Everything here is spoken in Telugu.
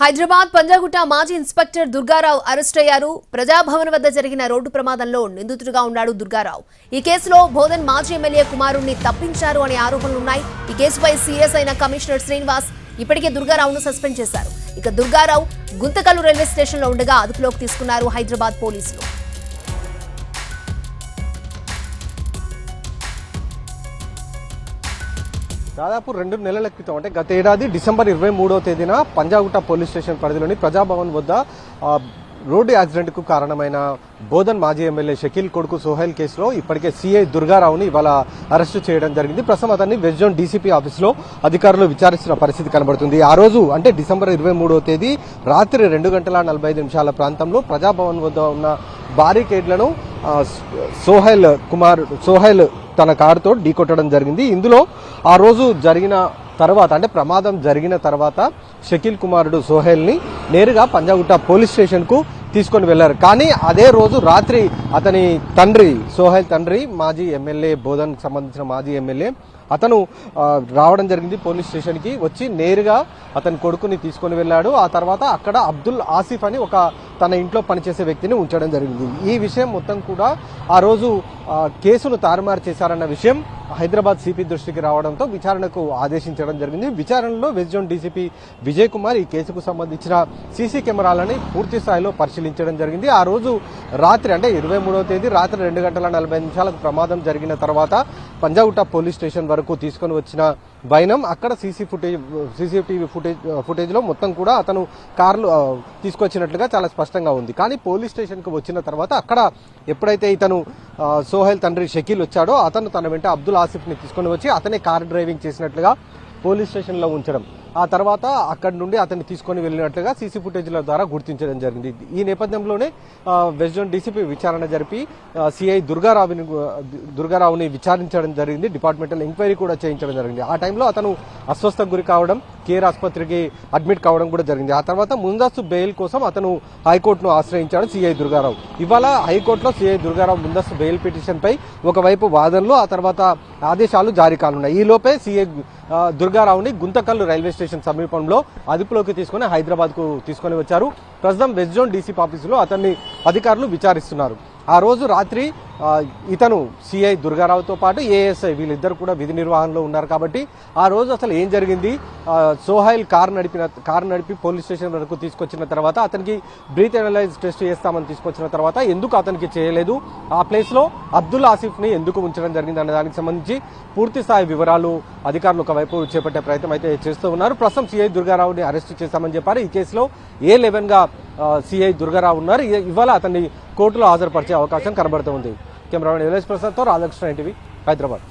హైదరాబాద్ పంజాగుట్ట మాజీ ఇన్స్పెక్టర్ దుర్గారావు అరెస్ట్ అయ్యారు. ప్రజాభవన్ వద్ద జరిగిన రోడ్డు ప్రమాదంలో నిందితుడిగా ఉన్నాడు దుర్గారావు. ఈ కేసులో బోధన్ మాజీ ఎమ్మెల్యే కుమారుణ్ణి తప్పించారు అనే ఆరోపణలున్నాయి ఈ కేసుపై సీఎస్ అయిన కమిషనర్ శ్రీనివాస్ ఇప్పటికే దుర్గారావును సస్పెండ్ చేశారు. ఇక దుర్గారావు గుంతకల్లు రైల్వే స్టేషన్లో ఉండగా అదుపులోకి తీసుకున్నారు హైదరాబాద్ పోలీసులు. దాదాపు రెండు నెలల క్రితం అంటే గత ఏడాది డిసెంబర్ ఇరవై మూడవ తేదీన పంజాగుట్ట పోలీస్ స్టేషన్ పరిధిలోని ప్రజాభవన్ వద్ద రోడ్డు యాక్సిడెంట్కు కారణమైన బోధన్ మాజీ ఎమ్మెల్యే షకీల్ కొడుకు సోహెల్ కేసులో ఇప్పటికే సీఐ దుర్గారావుని ఇవాళ అరెస్టు చేయడం జరిగింది. ప్రస్తుతం అతన్ని వెస్ట్ జోన్ డీసీపీ ఆఫీసులో అధికారులు విచారిస్తున్న పరిస్థితి కనబడుతుంది. ఆ రోజు అంటే డిసెంబర్ ఇరవై మూడవ తేదీ రాత్రి రెండు గంటల నలభై ఐదు నిమిషాల ప్రాంతంలో ప్రజాభవన్ వద్ద ఉన్న బారికేడ్లను సోహైల్ సోహెల్ కుమార్ సోహెల్ తన కారుతో ఢీకొట్టడం జరిగింది. ఇందులో ఆ రోజు జరిగిన తర్వాత అంటే ప్రమాదం జరిగిన తర్వాత షకీల్ కుమారుడు సోహెల్ని నేరుగా పంజాగుట్ట పోలీస్ స్టేషన్కు తీసుకొని వెళ్ళారు కానీ అదే రోజు రాత్రి అతని తండ్రి సోహెల్ తండ్రి మాజీ ఎమ్మెల్యే బోధన్కి సంబంధించిన మాజీ ఎమ్మెల్యే అతను రావడం జరిగింది పోలీస్ స్టేషన్కి వచ్చి నేరుగా అతని కొడుకుని తీసుకొని వెళ్ళాడు. ఆ తర్వాత అక్కడ అబ్దుల్ ఆసిఫ్ అని ఒక తన ఇంట్లో పనిచేసే వ్యక్తిని ఉంచడం జరిగింది. ఈ విషయం మొత్తం కూడా ఆ రోజు కేసును తారుమారు చేశారన్న విషయం హైదరాబాద్ సిపి దృష్టికి రావడంతో విచారణకు ఆదేశించడం జరిగింది. విచారణలో west zone DCP Vijay Kumar ఈ కేసుకు సంబంధించిన సీసీ కెమెరాలని పూర్తి స్థాయిలో పరిశీలించడం జరిగింది. ఆ రోజు రాత్రి అంటే ఇరవై మూడవ తేదీ రాత్రి రెండు గంటల నలభై నిమిషాలకు ప్రమాదం జరిగిన తర్వాత పంజాగుట్ట పోలీస్ స్టేషన్ వరకు తీసుకొని వచ్చిన బైనం అక్కడ సీసీ ఫుటేజ్ సీసీటీవీ ఫుటేజ్ ఫుటేజ్లో మొత్తం కూడా అతను కార్లు తీసుకొచ్చినట్లుగా చాలా స్పష్టంగా ఉంది. కానీ పోలీస్ స్టేషన్కి వచ్చిన తర్వాత అక్కడ ఎప్పుడైతే ఇతను సోహెల్ తండ్రి షకీల్ వచ్చాడో అతను తన వెంట అబ్దుల్ ఆసిఫ్ని తీసుకొని వచ్చి అతనే కార్ డ్రైవింగ్ చేసినట్లుగా పోలీస్ స్టేషన్లో ఉంచడం. ఆ తర్వాత అక్కడి నుండి అతన్ని తీసుకొని వెళ్ళినట్లుగా సీసీ ఫుటేజ్ల ద్వారా గుర్తించడం జరిగింది. ఈ నేపథ్యంలోనే ఆ, వెస్ట్ జోన్ డీసీపీ విచారణ జరిపి సిఐ దుర్గారావుని దుర్గారావుని విచారించడం జరిగింది. డిపార్ట్మెంటల్ ఎంక్వైరీ కూడా చేయించడం జరిగింది. ఆ టైంలో అతను అస్వస్థకు గురి కావడం కేర్ ఆసుపత్రికి అడ్మిట్ కావడం కూడా జరిగింది. ఆ తర్వాత ముందస్తు బెయిల్ కోసం అతను హైకోర్టును ఆశ్రయించాడు సిఐ దుర్గారావు. ఇవాళ హైకోర్టులో సిఐ దుర్గారావు ముందస్తు బెయిల్ పిటిషన్పై ఒకవైపు వాదనలు ఆ తర్వాత ఆదేశాలు జారీ కానున్నాయి. ఈలోపే సిఐ దుర్గారావుని గుంతకల్లు రైల్వే స్టేషన్ సమీపంలో అదుపులోకి తీసుకుని హైదరాబాద్కు తీసుకొని వచ్చారు. ప్రస్తుతం వెస్ట్ జోన్ డీసీపీ ఆఫీసులో అతన్ని అధికారులు విచారిస్తున్నారు. ఆ రోజు రాత్రి ఇతను సిఐ దుర్గారావుతో పాటు ఏఎస్ఐ వీళ్ళిద్దరు కూడా విధి నిర్వహణలో ఉన్నారు కాబట్టి ఆ రోజు అసలు ఏం జరిగింది? సోహైల్ కారు నడిపిన కారు నడిపి పోలీస్ స్టేషన్ వరకు తీసుకొచ్చిన తర్వాత అతనికి బ్రీత్ అనలైజ్ టెస్ట్ చేస్తామని తీసుకొచ్చిన తర్వాత ఎందుకు అతనికి చేయలేదు? ఆ ప్లేస్లో అబ్దుల్ ఆసిఫ్ని ఎందుకు ఉంచడం జరిగింది అనే దానికి సంబంధించి పూర్తి స్థాయి వివరాలు అధికారులు ఒకవైపు చేపట్టే ప్రయత్నం అయితే చేస్తూ ఉన్నారు. ప్రస్తుతం సిఐ దుర్గారావుని అరెస్ట్ చేశామని చెప్పారు. ఈ కేసులో ఏ లెవెన్గా సిఐ దుర్గారావు ఉన్నారు. ఇవాళ అతన్ని కోర్టులో హాజరుపరిచే అవకాశం కనబడుతుంది కెమెరామెన్ ఎల్ఎస్ ప్రసాద్తో రాధాకృష్ణ ఎన్టీవీ హైదరాబాద్.